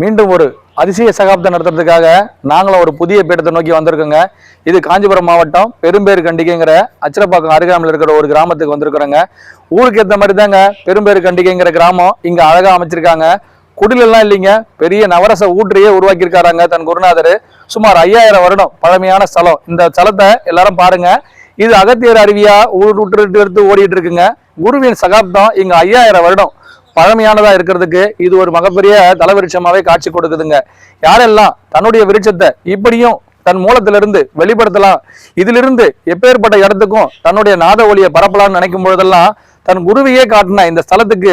மீண்டும் ஒரு அதிசய சகாப்தம் நடத்துறதுக்காக நாங்களும் ஒரு புதிய பீடத்தை நோக்கி வந்திருக்கோங்க. இது காஞ்சிபுரம் மாவட்டம் பெரும்பேறு கண்டிகைங்கிற அச்சரப்பாக்கம் அருகாமல் இருக்கிற ஒரு கிராமத்துக்கு வந்திருக்கிறோங்க. ஊருக்கு ஏற்ற மாதிரி தாங்க பெரும்பேறு கண்டிகைங்கிற கிராமம் இங்கே அழகாக அமைச்சிருக்காங்க. குடிலெல்லாம் இல்லைங்க. பெரிய நவரச ஊற்றையே உருவாக்கியிருக்காராங்க தன் குருநாதர். சுமார் ஐயாயிரம் வருடம் பழமையான ஸ்தலம். இந்த ஸ்தலத்தை எல்லாரும் பாருங்க. இது அகத்தியர் அருவியா ஊர் விட்டு எடுத்து ஓடிட்டு இருக்குங்க. குருவின் சகாப்தம் இங்க ஐயாயிரம் வருடம். பழமையானதா இருக்கிறதுக்கு இது ஒரு மிகப்பெரிய தலவிருட்சமாவே காட்சி கொடுக்குதுங்க. யாரெல்லாம் தன்னுடைய விருட்சத்தை இப்படியும் தன் மூலத்திலிருந்து வெளிப்படுத்தலாம் இதிலிருந்து எப்பேற்பட்ட இடத்துக்கும் தன்னுடைய நாத ஒளியை பரப்பலாம்னு நினைக்கும் பொழுதெல்லாம் தன் குருவையே காட்டின இந்த ஸ்தலத்துக்கு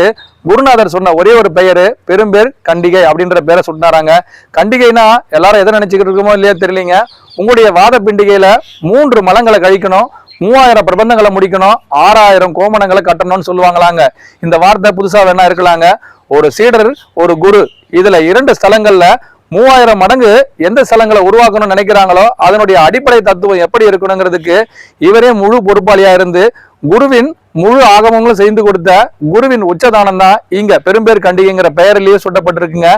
குருநாதர் சொன்ன ஒரே ஒரு பெயரு பெரும்பேர் கண்டிகை அப்படின்ற பேரை சொன்னாராங்க. கண்டிகைனா எல்லாரும் எதை நினைச்சுக்கிட்டு இருக்கோமோ இல்லையோ தெரியலீங்க. உங்களுடைய வாத பிண்டிகையில மூன்று மலங்களை கழிக்கணும். மூவாயிரம் பிரபந்தங்களை முடிக்கணும் ஆறாயிரம் கோமணங்களை கட்டணும்னு சொல்லுவாங்களாங்க. இந்த வார்த்தை புதுசா வேணா இருக்கலாங்க. ஒரு சீடர் ஒரு குரு இதுல இரண்டு ஸ்தலங்கள்ல மூவாயிரம் மடங்கு எந்த ஸ்தலங்களை உருவாக்கணும்னு நினைக்கிறாங்களோ அதனுடைய அடிப்படை தத்துவம் எப்படி இருக்கணுங்கிறதுக்கு இவரே முழு பொறுப்பாளியா இருந்து குருவின் முழு ஆகமங்களும் செய்து கொடுத்த குருவின் உச்சதானம் தான் இங்க பெரும்பேர் கண்டிகைங்கிற பெயரிலேயே சுட்டப்பட்டிருக்குங்க.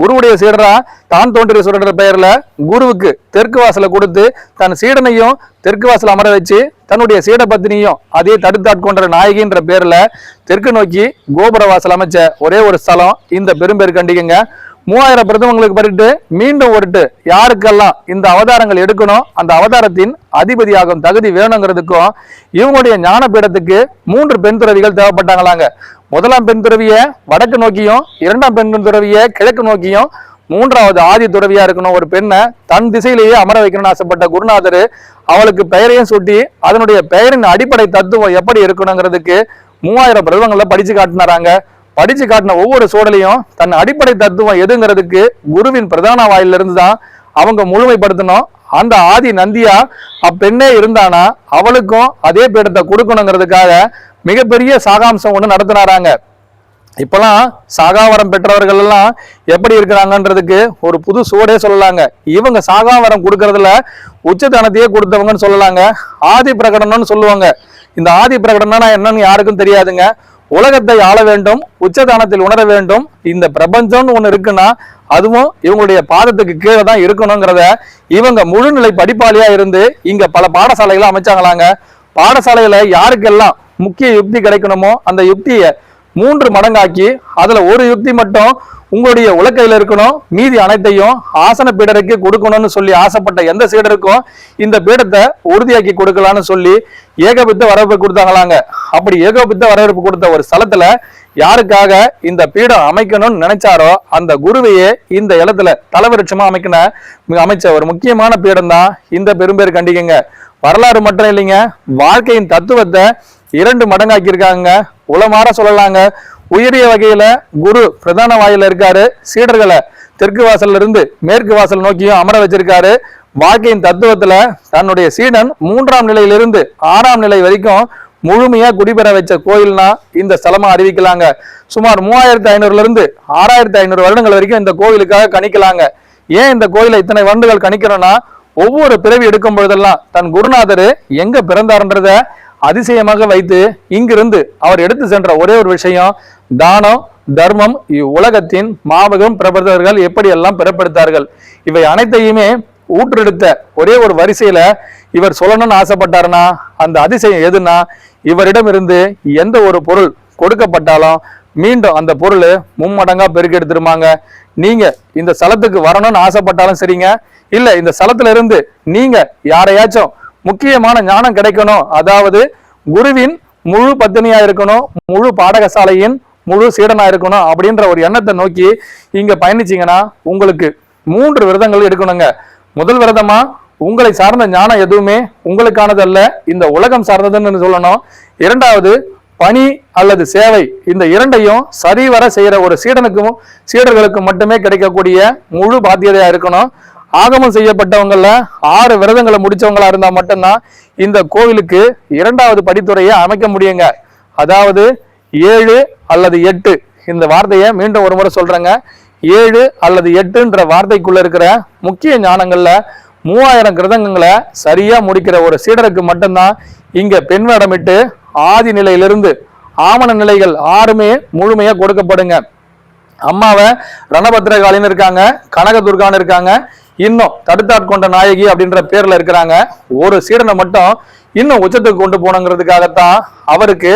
குருவுடைய சீடரா தான் தோன்றிய சுடன்ற பெயர்ல குருவுக்கு தெற்கு வாசலை கொடுத்து தன் சீடனையும் தெற்கு வாசல் அமர வச்சு தன்னுடைய சீட பத்தினியும் அதே தடுத்தாட்கொண்ட நாயகின்ற பேர்ல தெற்கு நோக்கி கோபுர வாசல் அமைச்ச ஒரே ஒரு ஸ்தலம் இந்த பெரும்பேர் கண்டிகைங்க. மூவாயிரம் பிரதமங்களுக்கு பறிட்டு மீண்டும் ஒருட்டு யாருக்கெல்லாம் இந்த அவதாரங்கள் எடுக்கணும் அந்த அவதாரத்தின் அதிபதியாகும் தகுதி வேணுங்கிறதுக்கும் இவங்களுடைய ஞான பீடத்துக்கு மூன்று பெண் துறவிகள் தேவைப்பட்டாங்களாங்க. முதலாம் பெண் துறவிய வடக்கு நோக்கியும் இரண்டாம் பெண் துறவிய கிழக்கு நோக்கியும் மூன்றாவது ஆதி துறவியா இருக்கணும். ஒரு பெண்ணை தன் திசையிலேயே அமர வைக்கணும்னு ஆசைப்பட்ட குருநாதர் அவளுக்கு பெயரையும் சுட்டி அதனுடைய பெயரின் அடிப்படை தத்துவம் எப்படி இருக்கணுங்கிறதுக்கு மூவாயிரம் பிரதமங்களை படிச்சு காட்டினாராங்க. படிச்சு காட்டின ஒவ்வொரு சூழலையும் தன் அடிப்படை தத்துவம் எதுங்கிறதுக்கு குருவின் பிரதான வாயிலிருந்து தான் அவங்க முழுமைப்படுத்தணும். அந்த ஆதி நந்தியா அப்பெண்ணே இருந்தானா அவளுக்கும் அதே பீடத்தை கொடுக்கணுங்கிறதுக்காக மிகப்பெரிய சாகாம்சம் ஒன்று நடத்தினாராங்க. இப்பெல்லாம் சாகாவரம் பெற்றவர்கள் எல்லாம் எப்படி இருக்கிறாங்கன்றதுக்கு ஒரு புது சூடே சொல்லலாங்க. இவங்க சாகாவரம் கொடுக்கறதுல உச்சதனத்தையே கொடுத்தவங்கன்னு சொல்லலாங்க. ஆதி பிரகடனம்னு சொல்லுவாங்க. இந்த ஆதி பிரகடனம்னா என்னன்னு யாருக்கும் தெரியாதுங்க. உலகத்தை ஆள வேண்டும் உச்சதானத்தில் உணர வேண்டும். இந்த பிரபஞ்சம்னு ஒன்று இருக்குன்னா அதுவும் இவங்களுடைய பாதத்துக்கு கீழே தான் இருக்கணுங்கிறத இவங்க முழுநிலை படிப்பாளியா இருந்து இங்க பல பாடசாலைகளை அமைச்சாங்களாங்க. பாடசாலையில யாருக்கெல்லாம் முக்கிய யுக்தி கிடைக்கணுமோ அந்த யுக்தியை மூன்று மடங்காக்கி அதுல ஒரு யுக்தி மட்டும் உங்களுடைய உலக்கையில் இருக்கணும். மீதி அனைத்தையும் ஆசன பீடருக்கு கொடுக்கணும்னு சொல்லி ஆசைப்பட்ட எந்த சீடருக்கும் இந்த பீடத்தை உறுதியாக்கி கொடுக்கலான்னு சொல்லி ஏகபித்த வரவேற்பு கொடுத்தாங்களாங்க. அப்படி ஏகபித்த வரவேற்பு கொடுத்த ஒரு ஸ்தலத்துல யாருக்காக இந்த பீடம் அமைக்கணும்னு நினைச்சாரோ அந்த குருவையே இந்த இடத்துல தலைவருட்சமா அமைக்கின அமைச்ச ஒரு முக்கியமான பீடம் தான் இந்த பெரும்பேர் கண்டிக்குங்க வரலாறு மட்டும் இல்லைங்க வாழ்க்கையின் தத்துவத்தை இரண்டு மடங்காக்கி இருக்காங்க உளமாற சொல்லலாங்க உயரிய வகையில குரு பிரதான வாயில இருக்காரு. சீடர்களை தெற்கு வாசல்ல இருந்து மேற்கு வாசல் நோக்கியும் அமர வச்சிருக்காரு. வாழ்க்கையின் தத்துவத்துல தன்னுடைய சீடன் மூன்றாம் நிலையிலிருந்து ஆறாம் நிலை வரைக்கும் முழுமையா குடிபெற வச்ச கோயில்னா இந்த ஸ்தலமா அறிவிக்கலாங்க. சுமார் மூவாயிரத்தி ஐநூறுல இருந்து ஆறாயிரத்தி ஐநூறு வருடங்கள் வரைக்கும் இந்த கோயிலுக்காக கணிக்கலாங்க. ஏன் இந்த கோயிலை இத்தனை வருடங்கள் கணிக்கிறோம்னா ஒவ்வொரு பிறவி எடுக்கும் பொழுதெல்லாம் தன் குருநாதர் எங்க பிறந்தாருன்றத அதிசயமாக வைத்து இங்கிருந்து அவர் எடுத்து சென்ற ஒரே ஒரு விஷயம் தானம் தர்மம் இவ்வுலகத்தின் மாபகம் பிரபர்த்தகர்கள் எப்படி எல்லாம் பிறப்படுத்தார்கள்? இவை அனைத்தையுமே ஊற்றெடுத்த ஒரே ஒரு வரிசையில இவர் சொல்லணும்னு ஆசைப்பட்டாருன்னா அந்த அதிசயம் எதுனா இவரிடமிருந்து எந்த ஒரு பொருள் கொடுக்கப்பட்டாலும் மீண்டும் அந்த பொருள் மும்மடங்கா பெருக்கெடுத்துருமாங்க நீங்க இந்த ஸ்தலத்துக்கு வரணும்னு ஆசைப்பட்டாலும் சரிங்க. இல்ல இந்த ஸ்தலத்துல இருந்து நீங்க யாரையாச்சும் முக்கியமான ஞானம் கிடைக்கணும். அதாவது குருவின் முழு பத்தினியா இருக்கணும். முழு பாடகசாலையின் முழு சீடனாக இருக்கணும் அப்படின்ற ஒரு எண்ணத்தை நோக்கி இங்கே பயணிச்சிங்கன்னா உங்களுக்கு மூன்று விரதங்கள் எடுக்கணுங்க. முதல் விரதமா உங்களை சார்ந்த ஞானம் எதுவுமே உங்களுக்கானதல்ல இந்த உலகம் சார்ந்ததுன்னு சொல்லணும். இரண்டாவது பணி அல்லது சேவை இந்த இரண்டையும் சரிவர செய்கிற ஒரு சீடனுக்கும் சீடர்களுக்கும் மட்டுமே கிடைக்கக்கூடிய முழு பாத்தியதையாக இருக்கணும். ஆகமம் செய்யப்பட்டவங்கள ஆறு விரதங்களை முடிச்சவங்களா இருந்தால் மட்டும்தான் இந்த கோவிலுக்கு இரண்டாவது படித்துறையை அமைக்க முடியுங்க. அதாவது ஏழு அல்லது எட்டு. இந்த வார்த்தையை மீண்டும் ஒரு முறை சொல்கிறேங்க ஏழு அல்லது எட்டுன்ற வார்த்தைக்குள்ள இருக்கிற முக்கிய ஞானங்களில் மூவாயிரம் கிருதங்களை சரியாக முடிக்கிற ஒரு சீடருக்கு மட்டும்தான் இங்கே பெண் வேடமிட்டு ஆதி நிலையிலிருந்து ஆமண நிலைகள் ஆறுமே முழுமையாக கொடுக்கப்படுங்க. அம்மாவை ரணபத்ரகாளின்னு இருக்காங்க கனகதுர்கான்னு இருக்காங்க இன்னும் தடுத்தாட்கொண்ட நாயகி அப்படின்ற பேர்ல இருக்கிறாங்க. ஒரு சீடனை மட்டும் இன்னும் உச்சத்துக்கு கொண்டு போனங்கிறதுக்காகத்தான் அவருக்கு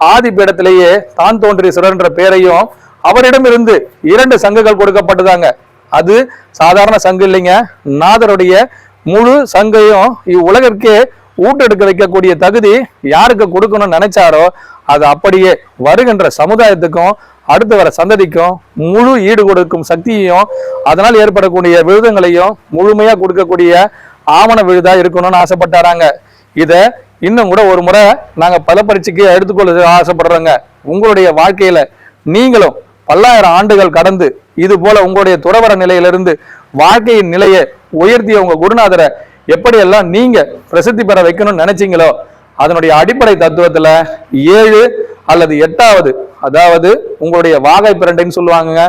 ஆதி பீடத்திலேயே தான் தோன்றீஸ்வரர்ன்ற பேரையும் அவரிடமிருந்து இரண்டு சங்குகள் கொடுக்கப்பட்டதாங்க. அது சாதாரண சங்கு இல்லைங்க. நாதருடைய முழு சங்கையும் இவ்வுலகிற்கே ஊட்டெடுக்க வைக்கக்கூடிய தகுதி யாருக்கு கொடுக்கணும்னு நினைச்சாரோ அது அப்படியே வருகின்ற சமுதாயத்துக்கும் அடுத்து வர சந்ததிக்கும் முழு ஈடு கொடுக்கும் சக்தியையும் அதனால் ஏற்படக்கூடிய விழுதங்களையும் முழுமையாக கொடுக்கக்கூடிய ஆவண விழுதா இருக்கணும்னு ஆசைப்பட்டாராங்க. இதை இன்னும் கூட ஒரு முறை நாங்கள் பல பரீட்சைக்கு எடுத்துக்கொள்ள ஆசைப்படுறோங்க. உங்களுடைய வாழ்க்கையில நீங்களும் பல்லாயிரம் ஆண்டுகள் கடந்து இது போல உங்களுடைய துறவர நிலையிலிருந்து வாழ்க்கையின் நிலையை உயர்த்திய உங்க குருநாதரை எப்படியெல்லாம் நீங்க பிரசித்தி பெற வைக்கணும்னு நினைச்சீங்களோ அதனுடைய அடிப்படை தத்துவத்துல ஏழு அல்லது எட்டாவது அதாவது உங்களுடைய வாகை பிரண்டைன்னு சொல்லுவாங்க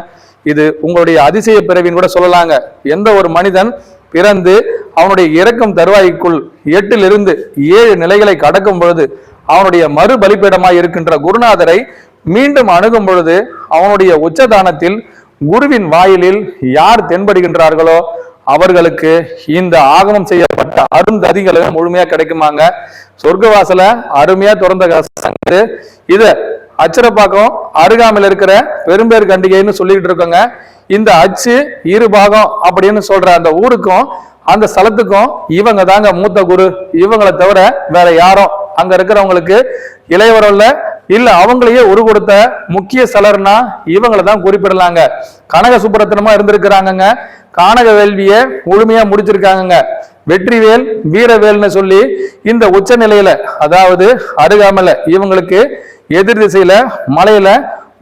இது உங்களுடைய அதிசய பிறவின்னு கூட சொல்லலாங்க. எந்த ஒரு மனிதன் பிறந்து அவனுடைய இறக்கும் தருவாய்க்குள் எட்டிலிருந்து ஏழு நிலைகளை கடக்கும் பொழுது அவனுடைய மறு பலிப்பீடமாய் இருக்கின்ற குருநாதரை மீண்டும் அணுகும் பொழுது அவனுடைய உச்சதானத்தில் குருவின் வாயிலில் யார் தென்படுகின்றார்களோ அவர்களுக்கு இந்த ஆகமம் செய்யப்பட்ட அருந்ததிகளும் முழுமையா கிடைக்குமாங்க. சொர்க்கவாசல அருமையா திறந்த கசங்கு இத அச்சரப்பாக்கம் அருகாமையில் இருக்கிற பெரும்பேர் கண்டிகைன்னு சொல்லிக்கிட்டு இருக்கோங்க. இந்த அச்சு இரு பாகம் அப்படின்னு சொல்ற அந்த ஊருக்கும் அந்த ஸ்தலத்துக்கும் இவங்க தாங்க மூத்த குரு. இவங்களை தவிர வேற யாரும் அங்க இருக்கிறவங்களுக்கு இளையவரல்ல இல்ல அவங்களையே ஒரு கொடுத்த முக்கிய ஸ்தலர்னா இவங்களை தான் குறிப்பிடலாங்க. கனக சுப்புரத்தனமா இருந்திருக்கிறாங்கங்க. கானக வேள்விய முழுமையா முடிச்சிருக்காங்கங்க. வெற்றிவேல் வீரவேல்னு சொல்லி இந்த உச்ச நிலையில அதாவது அருகாமல இவங்களுக்கு எதிர் திசையில மலையில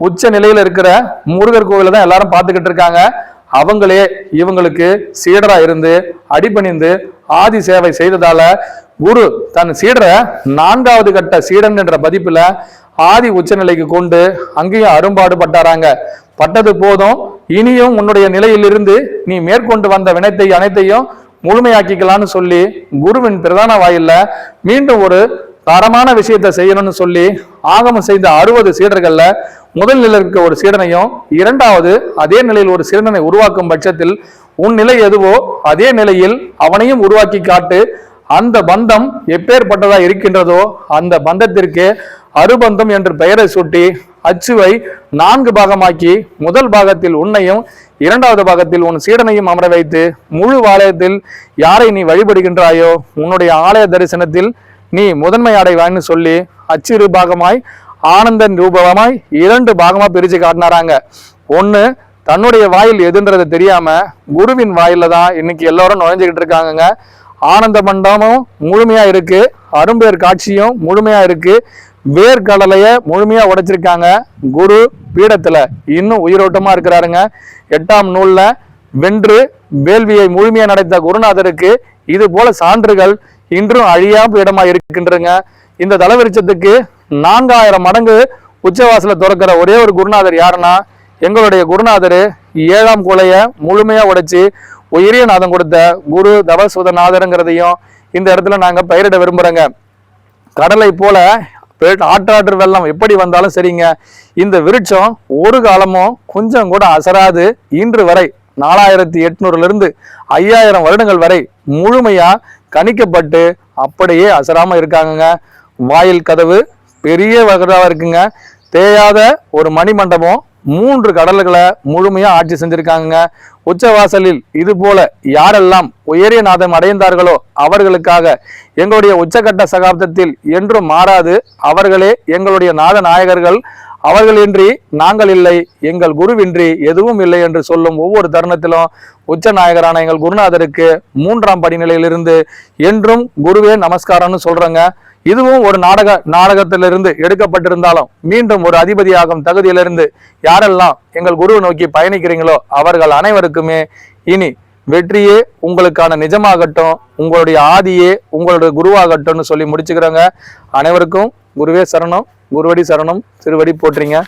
உச்ச நிலையில இருக்கிற முருகர் கோவில தான் எல்லாரும் பார்த்துக்கிட்டு இருக்காங்க. அவங்களே இவங்களுக்கு சீடரா இருந்து அடிபணிந்து ஆதி சேவை செய்ததால குரு தன் சீடரை நான்காவது கட்ட சீடன் என்ற பதிப்புல ஆதி உச்சநிலைக்கு கொண்டு அங்கேயும் அரும்பாடு பட்டாராங்க. பட்டது போதும் இனியும் உன்னுடைய நிலையிலிருந்து நீ மேற்கொண்டு வந்த வினத்தை அனைத்தையும் முழுமையாக்கிக்கலாம்னு சொல்லி குருவின் பிரதான வாயில்ல மீண்டும் ஒரு தரமான விஷயத்தை செய்யணும்னு சொல்லி ஆகமம் செய்த அறுபது சீடர்கள்ல முதல் நிலையில் இருக்க ஒரு சீடனையும் இரண்டாவது அதே நிலையில் ஒரு சீடனை உருவாக்கும் பட்சத்தில் உன் நிலை எதுவோ அதே நிலையில் அவனையும் உருவாக்கி காட்டு அந்த பந்தம் எப்பேற்பட்டதா இருக்கின்றதோ அந்த பந்தத்திற்கு அருபந்தம் என்று பெயரை சூட்டி அச்சுவை நான்கு பாகமாக்கி முதல் பாகத்தில் உன்னையும் இரண்டாவது பாகத்தில் உன் சீடனையும் அமர வைத்து முழு ஆலயத்தில் யாரை நீ வழிபடுகின்றாயோ உன்னுடைய ஆலய தரிசனத்தில் நீ முதன்மை அடைவான்னு சொல்லி அச்சிறு பாகமாய் ஆனந்தன் ரூபமாய் இரண்டு பாகமாக பிரித்து காட்டினாராங்க. ஒன்று தன்னுடைய வாயில் எதுன்றது தெரியாமல் குருவின் வாயில தான் இன்னைக்கு எல்லாரும் நுழைஞ்சுக்கிட்டு இருக்காங்கங்க. ஆனந்த மண்டபமும் முழுமையாக இருக்குது அரும்பேர் காட்சியும் முழுமையாக இருக்குது வேர்க்கடலையை முழுமையாக உடைச்சிருக்காங்க குரு பீடத்தில். இன்னும் உயிரோட்டமாக இருக்கிறாருங்க. எட்டாம் நூலில் வென்று வேள்வியை முழுமையாக நடத்த குருநாதருக்கு இது போல சான்றுகள் இன்றும் அழியா இடமா இருக்கின்றங்க இந்த தலவிருச்சத்துக்கு நான்காயிரம் மடங்கு உச்சவாசல திறக்கிற ஒரே ஒரு குருநாதர் யாருன்னா எங்களுடைய குருநாதர் ஏழாம் குலைய முழுமையா உடைச்சு உயரிய நாதம் கொடுத்த குரு தவசுதநாதருங்கிறதையும் இந்த இடத்துல நாங்க பயிரிட விரும்புறோங்க. கடலை போல பெ- ஆற்றாற்று வெள்ளம் எப்படி வந்தாலும் சரிங்க. இந்த விருட்சம் ஒரு காலமும் கொஞ்சம் கூட அசராது இன்று வரை. நாலாயிரத்தி எட்நூறுலேருந்து ஐயாயிரம் வருடங்கள் வரை முழுமையாக கணிக்கப்பட்டு அப்படியே அசராமல் இருக்காங்கங்க. வாயில் கதவு பெரிய வகதாக இருக்குங்க. தேயாத ஒரு மணிமண்டபம் மூன்று கடல்களை முழுமையாக ஆட்சி செஞ்சிருக்காங்க உச்சவாசலில் இது போல யாரெல்லாம் உயரிய நாதம் அடைந்தார்களோ அவர்களுக்காக எங்களுடைய உச்சகட்ட சகாப்தத்தில் என்றும் மாறாது அவர்களே எங்களுடைய நாத நாயகர்கள் அவர்களின்றி நாங்கள் இல்லை எங்கள் குருவின்றி எதுவும் இல்லை என்று சொல்லும் ஒவ்வொரு தருணத்திலும் உச்ச நாயகரான எங்கள் குருநாதருக்கு மூன்றாம் படிநிலையிலிருந்து என்றும் குருவே நமஸ்காரம்னு சொல்றேங்க. இதுவும் ஒரு நாடக நாடகத்திலிருந்து எடுக்கப்பட்டிருந்தாலும் மீண்டும் ஒரு அதிபதியாகும் தகுதியிலிருந்து யாரெல்லாம் எங்கள் குருவை நோக்கி பயணிக்கிறீங்களோ அவர்கள் அனைவருக்குமே இனி வெற்றியே உங்களுக்கான நிஜமாகட்டும் உங்களுடைய ஆதியே உங்களுடைய குருவாகட்டும்னு சொல்லி முடிச்சுக்கிறோங்க. அனைவருக்கும் குருவே சரணம் குருவடி சரணம் திருவடி போட்டுறீங்க